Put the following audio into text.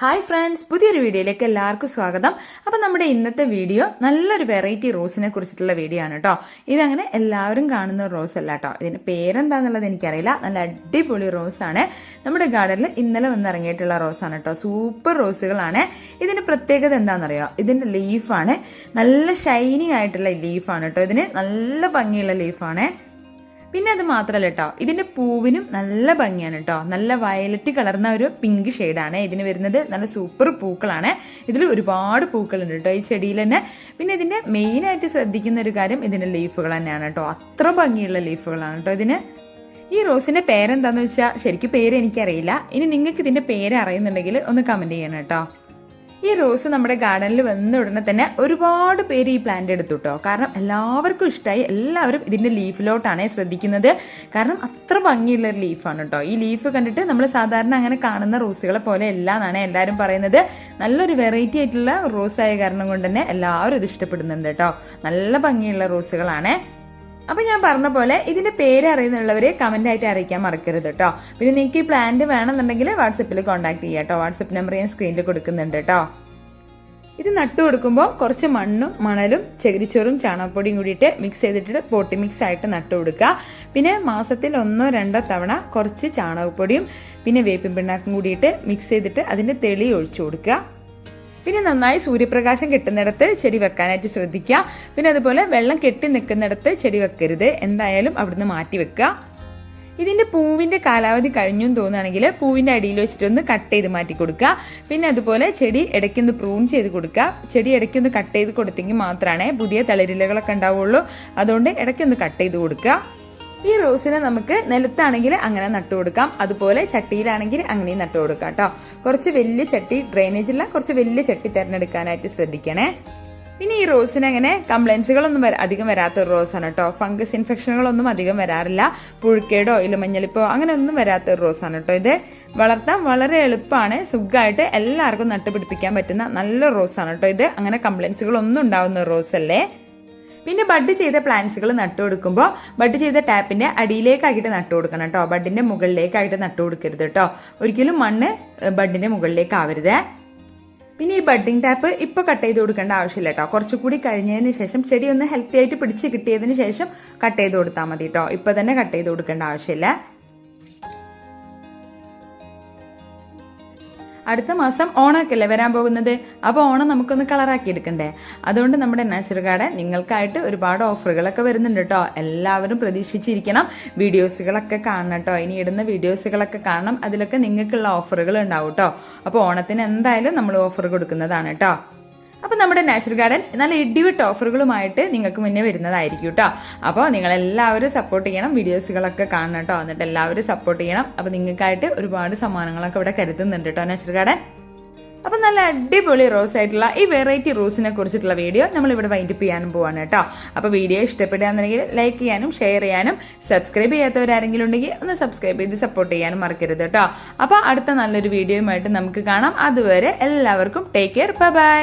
Hi friends പുതിയൊരു വീഡിയോയിലേക്ക് എല്ലാവർക്കും സ്വാഗതം. അപ്പൊ നമ്മുടെ ഇന്നത്തെ വീഡിയോ നല്ലൊരു വെറൈറ്റി റോസിനെ കുറിച്ചിട്ടുള്ള വീഡിയോ ആണ് കേട്ടോ ഇതങ്ങനെ എല്ലാവരും കാണുന്ന റോസ് അല്ല കേട്ടോ ഇതിന്റെ പേരെന്താന്നുള്ളത് എനിക്കറിയില്ല. നല്ല അടിപൊളി റോസ് ആണ്. നമ്മുടെ ഗാർഡനിൽ ഇന്നലെ വന്നിറങ്ങിയിട്ടുള്ള റോസാണ് കേട്ടോ സൂപ്പർ റോസുകളാണ്. ഇതിന്റെ പ്രത്യേകത എന്താണെന്നറിയോ ഇതിന്റെ ലീഫാണ് നല്ല ഷൈനിങ് ആയിട്ടുള്ള ലീഫാണ് കേട്ടോ ഇതിന് നല്ല ഭംഗിയുള്ള ലീഫാണ് പിന്നെ അത് മാത്രമല്ല കേട്ടോ ഇതിന്റെ പൂവിനും നല്ല ഭംഗിയാണ് കേട്ടോ നല്ല വയലറ്റ് കളർന്ന ഒരു പിങ്ക് ഷെയ്ഡാണ്. ഇതിന് വരുന്നത് നല്ല സൂപ്പർ പൂക്കളാണ്. ഇതിൽ ഒരുപാട് പൂക്കളുണ്ട് കേട്ടോ ഈ ചെടിയിൽ തന്നെ. പിന്നെ മെയിൻ ആയിട്ട് ശ്രദ്ധിക്കുന്ന ഒരു കാര്യം ഇതിന്റെ ലീഫുകൾ തന്നെയാണ് കേട്ടോ അത്ര ഭംഗിയുള്ള ലീഫുകളാണ് കേട്ടോ ഇതിന്. ഈ റോസിന്റെ പേരെന്താന്ന് വെച്ചാൽ ശരിക്കും പേര് എനിക്കറിയില്ല. ഇനി നിങ്ങൾക്ക് ഇതിന്റെ പേര് അറിയുന്നുണ്ടെങ്കിൽ ഒന്ന് കമന്റ് ചെയ്യണം കേട്ടോ ഈ റോസ് നമ്മുടെ ഗാർഡനിൽ വന്ന ഉടനെ തന്നെ ഒരുപാട് പേര് ഈ പ്ലാന്റ് എടുത്തു കേട്ടോ കാരണം എല്ലാവർക്കും ഇഷ്ടമായി എല്ലാവരും ഇതിന്റെ ലീഫിലോട്ടാണ് ശ്രദ്ധിക്കുന്നത്. കാരണം അത്ര ഭംഗിയുള്ള ഒരു ലീഫാണ് കേട്ടോ ഈ ലീഫ് കണ്ടിട്ട് നമ്മൾ സാധാരണ അങ്ങനെ കാണുന്ന റോസുകളെ പോലെ അല്ല എന്നാണ് എല്ലാവരും പറയുന്നത്. നല്ലൊരു വെറൈറ്റി ആയിട്ടുള്ള റോസ് ആയ കാരണം കൊണ്ട് തന്നെ എല്ലാവരും ഇത് ഇഷ്ടപ്പെടുന്നുണ്ട് കേട്ടോ നല്ല ഭംഗിയുള്ള റോസുകളാണ് അപ്പൊ ഞാൻ പറഞ്ഞ പോലെ ഇതിന്റെ പേര് അറിയുന്നുള്ളവരെ കമന്റ് ആയിട്ട് അറിയിക്കാൻ മറക്കരുത് കേട്ടോ പിന്നെ നിങ്ങൾക്ക് ഈ പ്ലാന്റ് വേണമെന്നുണ്ടെങ്കിൽ വാട്സപ്പിൽ കോൺടാക്ട് ചെയ്യാം കേട്ടോ വാട്സപ്പ് നമ്പർ ഞാൻ സ്ക്രീനിൽ കൊടുക്കുന്നുണ്ട് കേട്ടോ ഇത് നട്ടു കൊടുക്കുമ്പോൾ കുറച്ച് മണ്ണും മണലും ചകിരിച്ചോറും ചാണകപ്പൊടിയും കൂടിയിട്ട് മിക്സ് ചെയ്തിട്ട് പോട്ടി മിക്സ് ആയിട്ട് നട്ടു കൊടുക്കുക. പിന്നെ മാസത്തിൽ ഒന്നോ രണ്ടോ തവണ കുറച്ച് ചാണകപ്പൊടിയും പിന്നെ വേപ്പിൻ പിണ്ണാക്കും കൂടിയിട്ട് മിക്സ് ചെയ്തിട്ട് അതിന്റെ തെളി ഒഴിച്ചു കൊടുക്കുക. പിന്നെ നന്നായി സൂര്യപ്രകാശം കിട്ടുന്നിടത്ത് ചെടി വെക്കാനായിട്ട് ശ്രദ്ധിക്കുക. പിന്നെ അതുപോലെ വെള്ളം കെട്ടി നിൽക്കുന്നിടത്ത് ചെടി വെക്കരുത്. എന്തായാലും അവിടുന്ന് മാറ്റി വെക്കുക. ഇതിന്റെ പൂവിന്റെ കാലാവധി കഴിഞ്ഞു തോന്നുകയാണെങ്കിൽ പൂവിന്റെ അടിയിൽ വെച്ചിട്ടൊന്ന് കട്ട് ചെയ്ത് മാറ്റി കൊടുക്കുക. പിന്നെ അതുപോലെ ചെടി ഇടയ്ക്കൊന്ന് പ്രൂൺ ചെയ്ത് കൊടുക്കുക. ചെടി ഇടയ്ക്കൊന്ന് കട്ട് ചെയ്ത് കൊടുത്തെങ്കിൽ മാത്രമാണ് പുതിയ തളിരിലകളൊക്കെ ഉണ്ടാവുള്ളൂ. അതുകൊണ്ട് ഇടയ്ക്കൊന്ന് കട്ട് ചെയ്ത് കൊടുക്കുക. ഈ റോസിനെ നമുക്ക് നിലത്താണെങ്കിൽ അങ്ങനെ നട്ടു കൊടുക്കാം. അതുപോലെ ചട്ടിയിലാണെങ്കിൽ അങ്ങനെയും നട്ടു കൊടുക്കാം കേട്ടോ കുറച്ച് വലിയ ചട്ടി ഡ്രെയിനേജ് ഉള്ള കുറച്ച് വലിയ ചട്ടി തിരഞ്ഞെടുക്കാനായിട്ട് ശ്രദ്ധിക്കണേ. പിന്നെ ഈ റോസിന് അങ്ങനെ കംപ്ലൈൻസുകളൊന്നും അധികം വരാത്ത ഒരു റോസാണ് കേട്ടോ ഫംഗസ് ഇൻഫെക്ഷനുകളൊന്നും അധികം വരാറില്ല. പുഴുക്കേടോ ഇലമഞ്ഞളിപ്പോ അങ്ങനെ ഒന്നും വരാത്ത ഒരു റോസാണ് കേട്ടോ ഇത്. വളർത്താൻ വളരെ എളുപ്പമാണ്. സുഖമായിട്ട് എല്ലാവർക്കും നട്ടുപിടിപ്പിക്കാൻ പറ്റുന്ന നല്ല റോസാണ് കേട്ടോ ഇത്. അങ്ങനെ കംപ്ലൈൻസുകളൊന്നും ഉണ്ടാവുന്ന റോസ് അല്ലേ പിന്നെ ബഡ് ചെയ്ത പ്ലാന്റ്സുകൾ നട്ടു കൊടുക്കുമ്പോൾ ബഡ് ചെയ്ത ടാപ്പിന്റെ അടിയിലേക്കായിട്ട് നട്ടു കൊടുക്കണം കേട്ടോ. ബഡിന്റെ മുകളിലേക്കായിട്ട് നട്ടു കൊടുക്കരുത് കേട്ടോ. ഒരിക്കലും മണ്ണ് ബഡിന്റെ മുകളിലേക്ക് ആവരുത് പിന്നെ ഈ ബഡിങ് ടാപ്പ് ഇപ്പൊ കട്ട് ചെയ്ത് കൊടുക്കേണ്ട ആവശ്യമില്ല കേട്ടോ. കുറച്ചുകൂടി കഴിഞ്ഞതിന് ശേഷം ചെടി ഒന്ന് ഹെൽത്തി ആയിട്ട് പിടിച്ച് കിട്ടിയതിന് ശേഷം കട്ട് ചെയ്ത് കൊടുത്താൽ മതി കേട്ടോ. ഇപ്പൊ തന്നെ കട്ട് ചെയ്ത് കൊടുക്കേണ്ട ആവശ്യമില്ല. അടുത്ത മാസം ഓണമൊക്കെയല്ലേ വരാൻ പോകുന്നത്? അപ്പോൾ ഓണം നമുക്കൊന്ന് കളറാക്കി എടുക്കണ്ടേ? അതുകൊണ്ട് നമ്മുടെ നാച്ചുറൽ ഗാർഡൻ നിങ്ങൾക്കായിട്ട് ഒരുപാട് ഓഫറുകളൊക്കെ വരുന്നുണ്ട് കേട്ടോ എല്ലാവരും പ്രതീക്ഷിച്ചിരിക്കണം. വീഡിയോസുകളൊക്കെ കാണണം കേട്ടോ ഇനി ഇടുന്ന വീഡിയോസുകളൊക്കെ കാണണം. അതിലൊക്കെ നിങ്ങൾക്കുള്ള ഓഫറുകൾ ഉണ്ടാവും കേട്ടോ അപ്പോൾ ഓണത്തിന് എന്തായാലും നമ്മൾ ഓഫർ കൊടുക്കുന്നതാണ് കേട്ടോ അപ്പൊ നമ്മുടെ നാച്ചുറൽ ഗാർഡൻ നല്ല ഇടിവിട്ട് ഓഫറുകളുമായിട്ട് നിങ്ങൾക്ക് മുന്നേ വരുന്നതായിരിക്കും കേട്ടോ അപ്പോൾ നിങ്ങൾ എല്ലാവരും സപ്പോർട്ട് ചെയ്യണം വീഡിയോസുകളൊക്കെ കാണണം കേട്ടോ എന്നിട്ട് എല്ലാവരും സപ്പോർട്ട് ചെയ്യണം. അപ്പൊ നിങ്ങൾക്കായിട്ട് ഒരുപാട് സമ്മാനങ്ങളൊക്കെ ഇവിടെ കരുതുന്നുണ്ട് കേട്ടോ നാച്ചുറൽ ഗാർഡൻ. അപ്പൊ നല്ല അടിപൊളി റോസ് ആയിട്ടുള്ള ഈ വെറൈറ്റി റോസിനെ കുറിച്ചിട്ടുള്ള വീഡിയോ നമ്മൾ ഇവിടെ വൈൻഡപ്പ് ചെയ്യാനും പോവാണ് കേട്ടോ അപ്പൊ വീഡിയോ ഇഷ്ടപ്പെടുകയാണെന്നുണ്ടെങ്കിൽ ലൈക്ക് ചെയ്യാനും ഷെയർ ചെയ്യാനും സബ്സ്ക്രൈബ് ചെയ്യാത്തവരാരെങ്കിലും ഉണ്ടെങ്കിൽ ഒന്ന് സബ്സ്ക്രൈബ് ചെയ്ത് സപ്പോർട്ട് ചെയ്യാനും മറക്കരുത് കേട്ടോ അപ്പൊ അടുത്ത നല്ലൊരു വീഡിയോയുമായിട്ട് നമുക്ക് കാണാം. അതുവരെ എല്ലാവർക്കും ടേക്ക് കെയർ ബൈ